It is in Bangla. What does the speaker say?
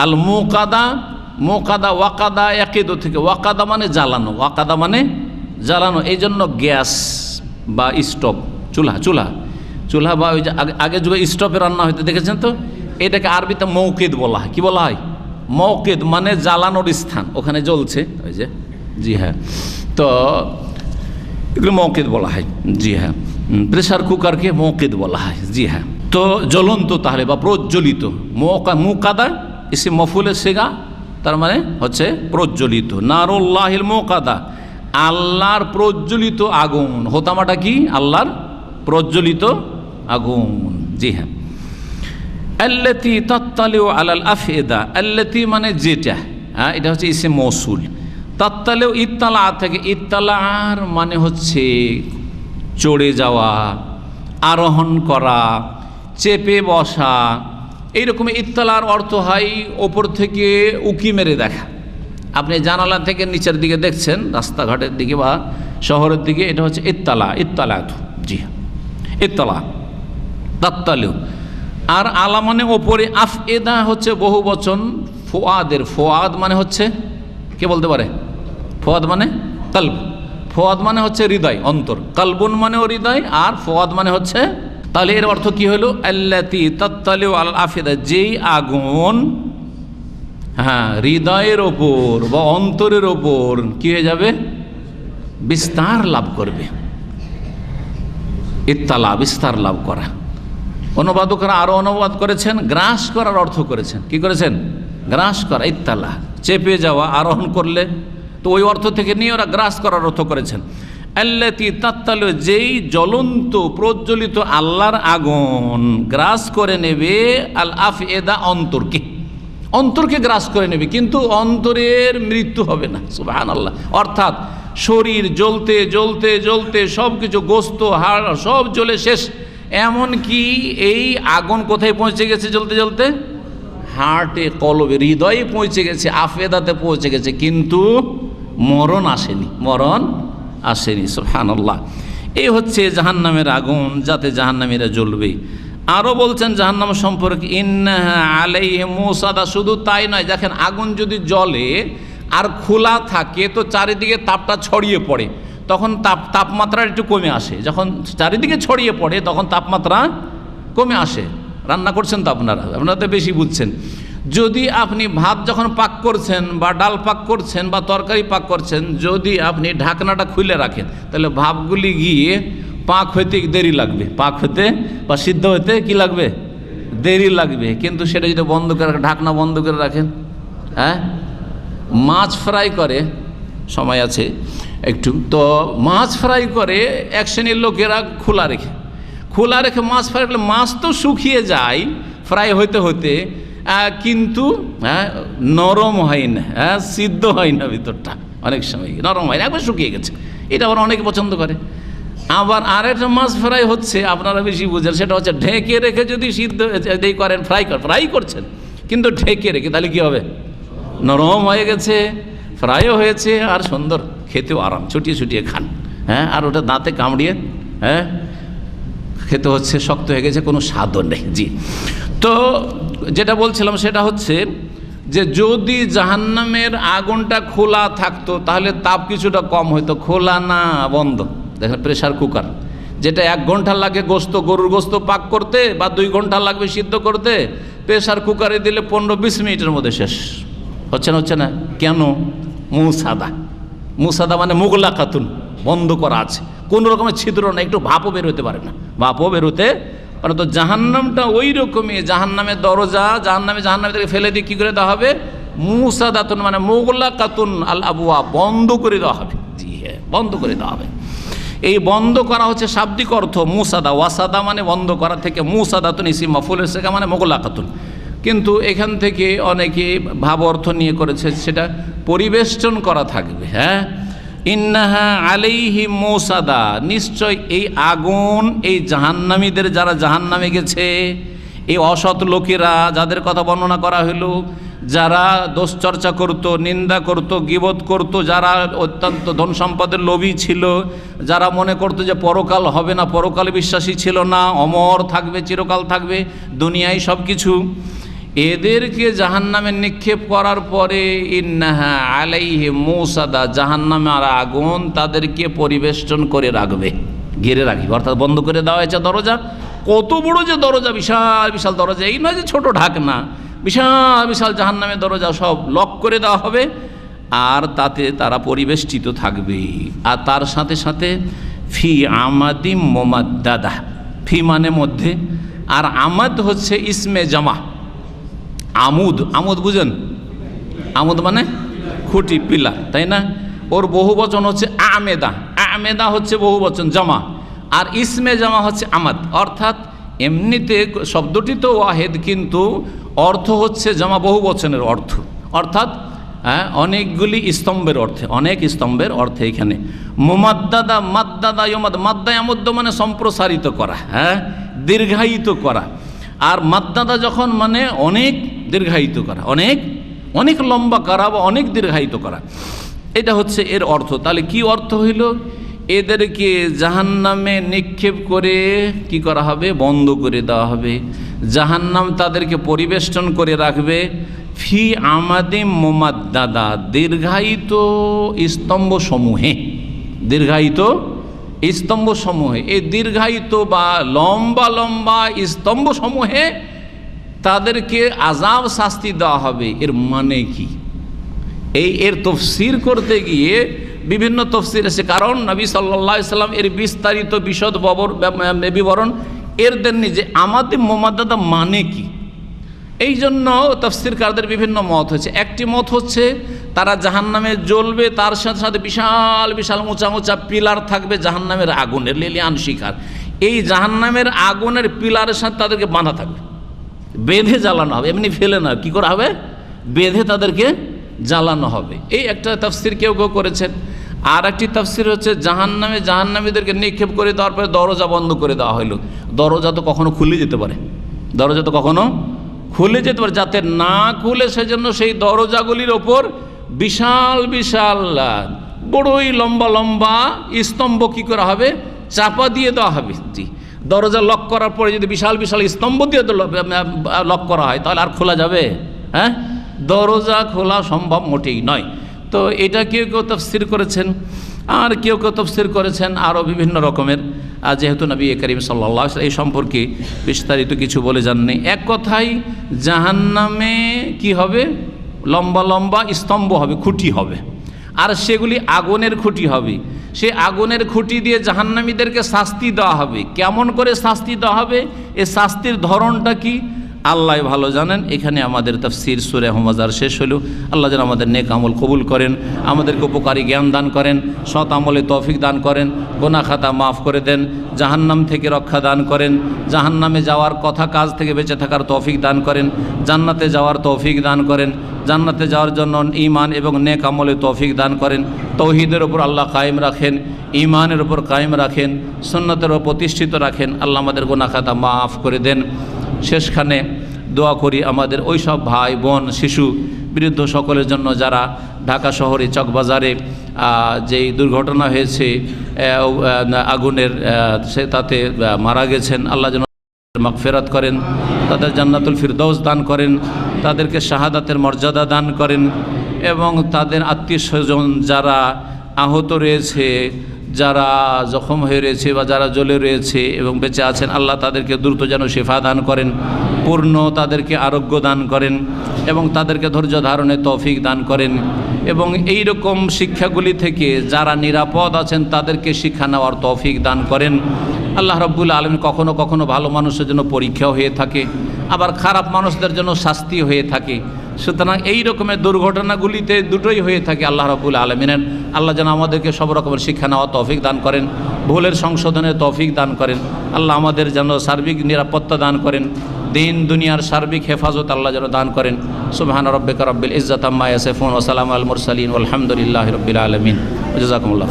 আল মুকাদা, মোকাদা, ওয়াকাদা একেদো থেকে, ওয়াকাদা মানে জ্বালানো, ওয়াকাদা মানে জ্বালানো এই জন্য গ্যাস বা স্টোভ, চুলা চুলা চুলা বা ওই যে আগে- যুগে স্টোভে রান্না হইতে, দেখেছেন তো? এটাকে আরবিতে মৌকিদ বলা হয়, কী বলা হয়? মৌকিদ মানে জ্বালানোর স্থান, ওখানে জ্বলছে, ওই যে, জি হ্যাঁ তো এগুলো মৌকিদ বলা হয়, জি হ্যাঁ প্রেশার কুকারকে মৌকিদ বলা হয়, জি হ্যাঁ তো জ্বলন্ত তাহলে বা প্রজ্বলিত, মৌকা, মুকাদা এসে মফুলের সেগা তার মানে হচ্ছে প্রজ্বলিত। নারুল্লাহিল মৌকাদা, আল্লাহর প্রজ্বলিত আগুন হোতামাটা কি? আল্লাহর প্রজ্বলিত আগুন জি হ্যাঁ। আল্লাতি তত্তালেও আলাল আফেদা, আল্লাতি মানে যেটা হ্যাঁ এটা হচ্ছে ইসে মৌসুল। তত্তালেও ইত্তালা থেকে ইত্তালার মানে হচ্ছে চড়ে যাওয়া, আরোহণ করা, চেপে বসা এইরকম ইত্তালার অর্থ হয় ওপর থেকে উকি মেরে দেখা। আপনি জানালা থেকে নিচের দিকে দেখছেন, রাস্তাঘাটের দিকে বা শহরের দিকে, এটা হচ্ছে ইত্তালা, ইত্তালাত। জি, ইত্তালা তাত্তালেও আর আলা মানে ওপরে আফ এদা হচ্ছে বহু বচন, ফোয়াদের, ফোয়াদ মানে হচ্ছে, কে বলতে পারে? ফোয়াদ মানে কাল্ব। ফোয়াদ মানে হচ্ছে হৃদয়, অন্তর। কালবুন মানেও হৃদয় আর ফোয়াদ মানে হচ্ছে তাহলে এর অর্থ কি হলো? আল্লাতি তত্তালেও আল আফেদা, যেই আগুন হ্যাঁ হৃদয়ের ওপর বা অন্তরের ওপর কি হয়ে যাবে? বিস্তার লাভ করবে। ইত্তালা, বিস্তার লাভ করা। অনুবাদকরা আরও অনুবাদ করেছেন, গ্রাস করার অর্থ করেছেন। কি করেছেন? গ্রাস করা, ইত্তালা। চেপে যাওয়া, আরোহণ করলে। তো ওই অর্থ থেকে নিয়ে ওরা গ্রাস করার অর্থ করেছেন। আল্লাতি তাত্তাল, যেই জ্বলন্ত, প্রজ্বলিত আল্লাহর আগুন গ্রাস করে নেবে, আল আফ এদা অন্তরকে। অন্তরকে গ্রাস করে নেবে, কিন্তু অন্তরের মৃত্যু হবে না সুবাহান আল্লাহ অর্থাৎ শরীর জ্বলতে জ্বলতে জ্বলতে সব কিছু গোস্ত, হাড়, সব জ্বলে শেষ। এমন কি এই আগুন কোথায় পৌঁছে গেছে জ্বলতে জ্বলতে? হার্টে, কলবে, হৃদয়ে পৌঁছে গেছে আফেদাতে পৌঁছে গেছে, কিন্তু মরণ আসেনি। মরণ আসেনি, সুবহানাল্লাহ। এই হচ্ছে জাহান্নামের আগুন, যাতে জাহান্নামীরা জ্বলবে। আরও বলছেন, জাহান্নাম সম্পর্কে আলাইহি মুসাদা, শুধু তাই নয়, দেখেন, আগুন যদি জ্বলে আর খোলা থাকে, তো চারিদিকে তাপটা ছড়িয়ে পড়ে। তখন তাপ, তাপমাত্রা একটু কমে আসে। যখন চারিদিকে ছড়িয়ে পড়ে, তখন তাপমাত্রা কমে আসে। রান্না করছেন তো আপনারা আপনারা তো বেশি বুঝছেন। যদি আপনি ভাত যখন পাক করছেন বা ডাল পাক করছেন বা তরকারি পাক করছেন যদি আপনি ঢাকনাটা খুলে রাখেন তাহলে ভাবগুলি গিয়ে পাক হইতে দেরি লাগবে। পাক হতে বা সিদ্ধ হতে কি লাগবে? দেরি লাগবে। কিন্তু সেটা যদি বন্ধ করে ঢাকনা বন্ধ করে রাখেন হ্যাঁ? মাছ ফ্রাই করে সময় আছে একটু তো মাছ ফ্রাই করে এক শ্রেণির লোকেরা খোলা রেখে খোলা রেখে মাছ ফ্রাই করলে মাছ তো শুকিয়ে যায় ফ্রাই হইতে আহ, কিন্তু নরম হয় না হ্যাঁ সিদ্ধ হয় না ভিতরটা অনেক সময়। নরম হয় না, একবার শুকিয়ে গেছে। এটা আবার অনেকে পছন্দ করে। আবার আরেকটা মাছ ফ্রাই হচ্ছে, আপনারা বেশি বুঝেন, সেটা হচ্ছে ঢেকে রেখে যদি সিদ্ধ এই করেন, ফ্রাই কর, ফ্রাই করছেন, কিন্তু ঢেকে রেখে, তাহলে কি হবে? নরম হয়ে গেছে, ফ্রাইও হয়েছে, আর সুন্দর, খেতেও আরাম, ছুটিয়ে ছুটিয়ে খান। হ্যাঁ আর ওটা দাঁতে কামড়িয়ে হ্যাঁ খেতে হচ্ছে শক্ত হয়ে গেছে, কোনো স্বাদও নেই, জি। তো যেটা বলছিলাম সেটা হচ্ছে যে যদি জাহান্নামের আগুনটা খোলা থাকতো, তাহলে তাপ কিছুটা কম হইতো। খোলা না, বন্ধ। দেখেন প্রেশার কুকার যেটা এক ঘণ্টা লাগে গোস্ত, গরুর গোস্ত পাক করতে বা দুই ঘণ্টা লাগবে সিদ্ধ করতে প্রেশার কুকারে দিলে পনেরো বিশ মিনিটের মধ্যে শেষ। হচ্ছে না হচ্ছে না? কেন? মুসাদা। মুসাদা মানে মুগলা খাতুন বন্ধ করা আছে। কোনো রকমের ছিদ্র না একটু ভাপও বের হতে পারে না। ভাপও বেরোতে পারে তো জাহান্নামটা ওই রকমই জাহান্নামের দরজা, জাহান্নামে জাহান্নামে থেকে ফেলে দিয়ে কী করে দেওয়া হবে? মুসা দাতুন মানে মোগলা কাতুন আল আবুয়া বন্ধ করে দেওয়া হবে। জি হ্যাঁ বন্ধ করে দেওয়া হবে। এই বন্ধ করা হচ্ছে শাব্দিক অর্থ মুসাদা। ওয়াসাদা মানে বন্ধ করা থেকে মুসাদাতুন ইসি মফুলের শেখা মানে মোগলা কাতুন। কিন্তু এখান থেকে অনেকে ভাব অর্থ নিয়ে করেছে, সেটা পরিবেষ্টন করা থাকবে হ্যাঁ? ইন্নাহা আলাইহি মোসাদা। নিশ্চয় এই আগুন, এই জাহান্নামীদের যারা জাহান্নামে গেছে, এই অসৎ লোকেরা যাদের কথা বর্ণনা করা হলো, যারা দোষচর্চা করত, নিন্দা করত, গিবত করত, যারা অত্যন্ত ধন সম্পদের লোভী ছিল, যারা মনে করতো যে পরকাল হবে না, পরকালে বিশ্বাসী ছিল না, অমর থাকবে, চিরকাল থাকবে, দুনিয়ায় সব কিছু এদেরকে জাহান্নামে নিক্ষেপ করার পরে ইন্নাহা আলাইহে মৌসাদা, জাহান্নামে আর আগুন তাদেরকে পরিবেষ্টন করে রাখবে, ঘিরে রাখবে। অর্থাৎ বন্ধ করে দেওয়া হয়েছে দরজা। কত বড় যে দরজা, বিশাল বিশাল দরজা। এই নয় যে ছোট ঢাকনা বিশাল বিশাল জাহান্নামের দরজা সব লক করে দেওয়া হবে। আর তাতে তারা পরিবেষ্টিত থাকবে। আর তার সাথে সাথে ফি আমাদি মোমাদ্দাদা, ফি মানে মধ্যে। আর আমাদ হচ্ছে ইসমে জামা। আমুদ আমুদ বুঝেন? আমুদ মানে খুঁটি, পিলা, তাই না? ওর বহু বচন হচ্ছে আমেদা। আমেদা হচ্ছে বহু বচন, জামা। আর ইসমে জামা হচ্ছে আমাদ। অর্থাৎ এমনিতে শব্দটি তো ওয়াহেদ, কিন্তু অর্থ হচ্ছে জামা বহু বচনের অর্থ। অর্থাৎ হ্যাঁ অনেকগুলি স্তম্ভের অর্থে, অনেক স্তম্ভের অর্থে এখানে। মোমাদ্দাদা, মাদ্দাদা ইমাদ মাদ্দা আমদ্দ মানে সম্প্রসারিত করা হ্যাঁ দীর্ঘায়িত করা। আর মাদ্দাদা যখন মানে অনেক দীর্ঘায়িত করা। অনেক অনেক লম্বা করা বা অনেক দীর্ঘায়িত করা। এটা হচ্ছে এর অর্থ। তাহলে কি অর্থ হইল? এদেরকে জাহান্নামে নিক্ষেপ করে কি করা হবে? বন্ধ করে দেওয়া হবে। জাহান্নাম তাদেরকে পরিবেষ্টন করে রাখবে। ফি আমাদে মোমাদ্দাদা, দীর্ঘায়িত স্তম্ভ সমূহে দীর্ঘায়িত স্তম্ভ সমূহে এই দীর্ঘায়িত বা লম্বা লম্বা স্তম্ভ সমূহে তাদেরকে আজাব শাস্তি দেওয়া হবে, এর মানে কি? এই এর তফসির করতে গিয়ে বিভিন্ন তফসির এসে কারণ নবী সাল্লা সাল্লাম এর বিস্তারিত বিশদ ববর বিবরণ এর দেননি যে আমাদের মোমাদ্দাদা মানে কি। এই জন্য তফসিরকারদের বিভিন্ন মত হচ্ছে। একটি মত হচ্ছে, তারা জাহান্নামে জ্বলবে, তার সাথে সাথে বিশাল বিশাল উঁচা উঁচা পিলার থাকবে জাহান্নামের আগুনের লিলিয়ান শিখার। এই জাহান্নামের আগুনের পিলারের সাথে তাদেরকে বাঁধা থাকবে। বেঁধে জ্বালানো হবে, এমনি ফেলে না, কি করা হবে? বেঁধে তাদেরকে জ্বালানো হবে। এই একটা তফসির কেউ কেউ করেছেন। আর একটি তফসির হচ্ছে, জাহান্নামে জাহান্নামীদেরকে নিক্ষেপ করে দেওয়ার পরে দরজা বন্ধ করে দেওয়া হইল। দরজা তো কখনো খুলে যেতে পারে। দরজা তো কখনো খুলে যেতে পারে, যাতে না খুলে সেজন্য সেই দরজাগুলির ওপর বিশাল বিশাল বড়ই লম্বা লম্বা স্তম্ভ কী করা হবে? চাপা দিয়ে দেওয়া হবে। দরজা লক করার পরে যদি বিশাল বিশাল স্তম্ভ দিয়ে লক করা হয়, তাহলে আর খোলা যাবে? হ্যাঁ? দরজা খোলা সম্ভব মোটেই নয়। তো এটা কেউ কেউ তফসির করেছেন, আর কেউ কেউ তফসির করেছেন আরও বিভিন্ন রকমের। আর যেহেতু নবী করিম সাল্লা এই সম্পর্কে বিস্তারিত কিছু বলে যাননি। এক কথাই জাহান্নামে কি হবে? লম্বা লম্বা স্তম্ভ হবে, খুঁটি হবে। আর সেগুলি আগুনের খুঁটি হবে। সে আগুনের খুঁটি দিয়ে জাহান্নামীদেরকে শাস্তি দেওয়া হবে। কেমন করে শাস্তি দেওয়া হবে? এ শাস্তির ধরনটা কি? আল্লাহ ভালো জানেন, এখানে আমাদের তফসির সুরে হমাজার শেষ হলো। আল্লাহ যেন আমাদের নেক আমল কবুল করেন, আমাদেরকে উপকারী জ্ঞান দান করেন, সৎ আমলে তৌফিক দান করেন গোনা খাতা মাফ করে দেন, জাহান্নাম থেকে রক্ষা দান করেন, জাহান্নামে যাওয়ার কথা কাজ থেকে বেঁচে থাকার তৌফিক দান করেন, জান্নাতে যাওয়ার তৌফিক দান করেন, জান্নাতে যাওয়ার জন্য ইমান এবং নেক আমলে তৌফিক দান করেন। তৌহিদের ওপর আল্লাহ কায়েম রাখেন ইমানের ওপর কায়েম রাখেন সন্ন্যতের ওপর প্রতিষ্ঠিত রাখেন। আল্লাহ আমাদের গোনা খাতা মাফ করে দেন। শেষখানে দোয়া করি আমাদের ওই সব ভাই, বোন, শিশু বিরুদ্ধ সকলের জন্য যারা ঢাকা শহরে, চকবাজারে যেই দুর্ঘটনা হয়েছে আগুনের সে তাতে মারা গেছেন, আল্লাহ যেন মাগফেরাত করেন, তাদের জান্নাতুল ফিরদৌস দান করেন, তাদেরকে শাহাদাতের মর্যাদা দান করেন এবং তাদের আত্মীয় স্বজন যারা আহত রয়েছে যারা জখম হয়ে রয়েছে বা যারা জ্বলে রয়েছে এবং বেঁচে আছেন, আল্লাহ তাদেরকে দ্রুত যেন শেফা দান করেন, পূর্ণ তাদেরকে আরোগ্য দান করেন এবং তাদেরকে ধৈর্য ধারণে তৌফিক দান করেন। এবং এই রকম শিক্ষাগুলি থেকে যারা নিরাপদ আছেন, তাদেরকে শিক্ষা নেওয়ার তৌফিক দান করেন। আল্লাহ রব্বুল আলম কখনো কখনো ভালো মানুষের জন্য পরীক্ষাও হয়ে থাকে, আবার খারাপ মানুষদের জন্য শাস্তি হয়ে থাকে। সুতরাং এই রকমের দুর্ঘটনাগুলিতে দুটোই হয়ে থাকে আল্লাহ রবুল আলমিনের। আল্লাহ যেন আমাদেরকে সব রকমের শিক্ষা নেওয়া তৌফিক দান করেন, ভুলের সংশোধনের তৌফিক দান করেন, আল্লাহ আমাদের যেন সার্বিক নিরাপত্তা দান করেন, দিন দুনিয়ার সার্বিক হেফাজত আল্লাহ যেন দান করেন। সুবাহান রব্বিকা রব্বিল ইজ্জাত আম্মা ইয়াসিফুন ওয়া সালামু আল মুরসালিন আলহামদুলিল্লাহি রাব্বিল আলামিন। জাযাকুমুল্লাহ